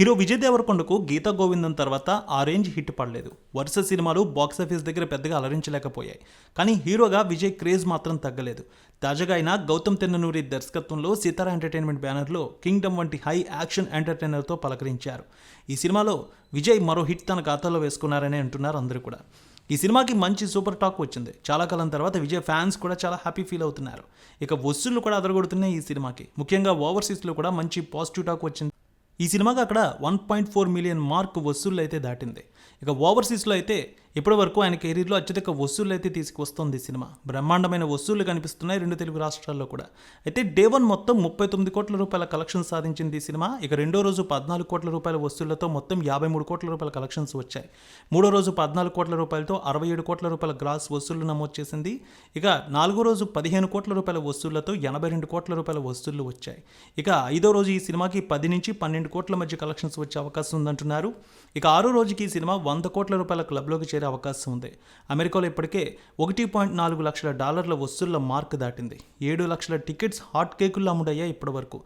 Hero Vijay దేవరకొండకు గీతా గోవిందం తర్వాత ఆ రేంజ్ హిట్ పడలేదు. వరుస సినిమాలు బాక్సాఫీస్ దగ్గర పెద్దగా అలరించలేకపోయాయి. కానీ హీరోగా విజయ్ క్రేజ్ మాత్రం తగ్గలేదు. తాజాగా ఆయన గౌతమ్ తెన్ననూరి దర్శకత్వంలో సితారా ఎంటర్టైన్మెంట్ బ్యానర్లో కింగ్డమ్ వంటి హై యాక్షన్ ఎంటర్టైనర్తో పలకరించారు. ఈ సినిమాలో విజయ్ మరో హిట్ తన ఖాతాలో వేసుకున్నారని అంటున్నారు అందరూ కూడా. ఈ సినిమాకి మంచి సూపర్ టాక్ వచ్చింది. చాలా కాలం తర్వాత విజయ్ ఫ్యాన్స్ కూడా చాలా హ్యాపీ ఫీల్ అవుతున్నారు. ఇక వసూళ్ళు కూడా అదరగొడుతున్నాయి ఈ సినిమాకి. ముఖ్యంగా ఓవర్సీస్లో కూడా మంచి పాజిటివ్ టాక్ వచ్చింది. ఈ సినిమాకి అక్కడ one point four million mark వసూళ్ళు అయితే దాటింది. ఇక ఓవర్సీస్లో అయితే ఇప్పటి వరకు ఆయన కెరీర్లో అత్యధిక వసూళ్ళు అయితే తీసుకొస్తుంది సినిమా. బ్రహ్మాండమైన వసూళ్ళు కనిపిస్తున్నాయి రెండు తెలుగు రాష్ట్రాల్లో కూడా. అయితే డే వన్ మొత్తం ముప్పై తొమ్మిది కోట్ల రూపాయల కలెక్షన్ సాధించింది ఈ సినిమా. ఇక రెండో రోజు పద్నాలుగు కోట్ల రూపాయల వసూళ్ళతో మొత్తం యాభై మూడు కోట్ల రూపాయల కలెక్షన్స్ వచ్చాయి. మూడో రోజు పద్నాలుగు కోట్ల రూపాయలతో అరవై ఏడు కోట్ల రూపాయల గ్రాస్ వసూళ్ళు నమోదు చేసింది. ఇక నాలుగో రోజు పదిహేను కోట్ల రూపాయల వసూళ్ళతో ఎనభై రెండు కోట్ల రూపాయల వసూళ్ళు వచ్చాయి. ఇక ఐదో రోజు ఈ సినిమాకి పది నుంచి పన్నెండు కోట్ల మధ్య కలెక్షన్స్ వచ్చే అవకాశం ఉందంటున్నారు. ఇక ఆరో రోజుకి ఈ సినిమా వంద కోట్ల రూపాయల క్లబ్లోకి చేరే అవకాశం ఉంది. అమెరికాలో ఇప్పటికే ఒకటి పాయింట్ నాలుగు లక్షల డాలర్ల వసూళ్ళ మార్క్ దాటింది. ఏడు లక్షల టికెట్స్ హాట్ కేకుల్లో అమ్ముడయ్యాయి ఇప్పటివరకు.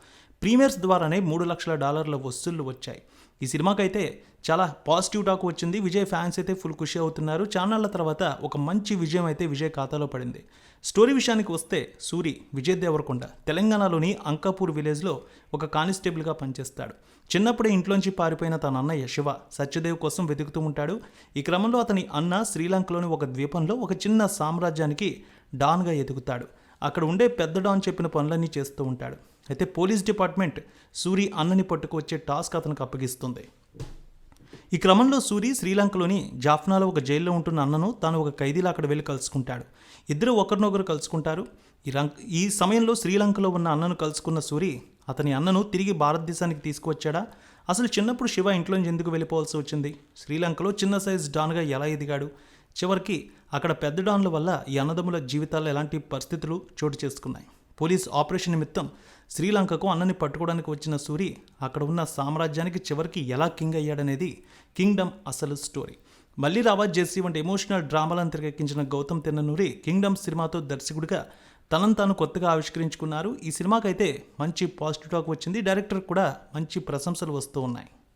ప్రీమియర్స్ ద్వారానే మూడు లక్షల డాలర్ల వసూళ్ళు వచ్చాయి. ఈ సినిమాకైతే చాలా పాజిటివ్ టాక్ వచ్చింది. విజయ్ ఫ్యాన్స్ అయితే ఫుల్ ఖుషి అవుతున్నారు. ఛానళ్ళ తర్వాత ఒక మంచి విజయం అయితే విజయ్ ఖాతాలో పడింది. స్టోరీ విషయానికి వస్తే సూరి విజయ్ దేవరకొండ తెలంగాణలోని అంకాపూర్ విలేజ్లో ఒక కానిస్టేబుల్గా పనిచేస్తాడు. చిన్నప్పుడే ఇంట్లోంచి పారిపోయిన తన అన్నయ్య శివ సత్యదేవ్ కోసం వెతుకుతూ ఉంటాడు. ఈ క్రమంలో అతని అన్న శ్రీలంకలోని ఒక ద్వీపంలో ఒక చిన్న సామ్రాజ్యానికి డాన్గా ఎదుగుతాడు. అక్కడ ఉండే పెద్ద డాన్ చెప్పిన పనులన్నీ చేస్తూ ఉంటాడు. అయితే పోలీస్ డిపార్ట్మెంట్ సూరి అన్నని పట్టుకువచ్చే టాస్క్ అతనికి అప్పగిస్తుంది. ఈ క్రమంలో సూరి శ్రీలంకలోని జాఫ్నాలో ఒక జైల్లో ఉంటున్న అన్నను తాను ఒక ఖైదీలా అక్కడ వెళ్ళి కలుసుకుంటాడు. ఇద్దరు ఒకరినొకరు కలుసుకుంటారు. ఈ రంక్ ఈ సమయంలో శ్రీలంకలో ఉన్న అన్నను కలుసుకున్న సూరి అతని అన్నను తిరిగి భారతదేశానికి తీసుకువచ్చాడా? అసలు చిన్నప్పుడు శివ ఇంట్లోంచి ఎందుకు వెళ్ళిపోవాల్సి వచ్చింది? శ్రీలంకలో చిన్న సైజ్ డాన్గా ఎలా ఎదిగాడు? చివరికి అక్కడ పెద్ద డాన్ల వల్ల ఈ అన్నదమ్ముల జీవితాల్లో ఎలాంటి పరిస్థితులు చోటు చేసుకున్నాయి. పోలీస్ ఆపరేషన్ నిమిత్తం శ్రీలంకకు అన్నని పట్టుకోవడానికి వచ్చిన సూరి అక్కడ ఉన్న సామ్రాజ్యానికి చివరికి ఎలా కింగ్ అయ్యాడనేది కింగ్డమ్ అసలు స్టోరీ. మళ్ళీ రావా జెస్సీ వంటి ఎమోషనల్ డ్రామాలను తెరకెక్కించిన గౌతమ్ తిన్ననూరి కింగ్డమ్ సినిమాతో దర్శకుడిగా తనను తాను కొత్తగా ఆవిష్కరించుకున్నారు. ఈ సినిమాకైతే మంచి పాజిటివ్ టాక్ వచ్చింది. డైరెక్టర్ కూడా మంచి ప్రశంసలు వస్తూ ఉన్నాయి.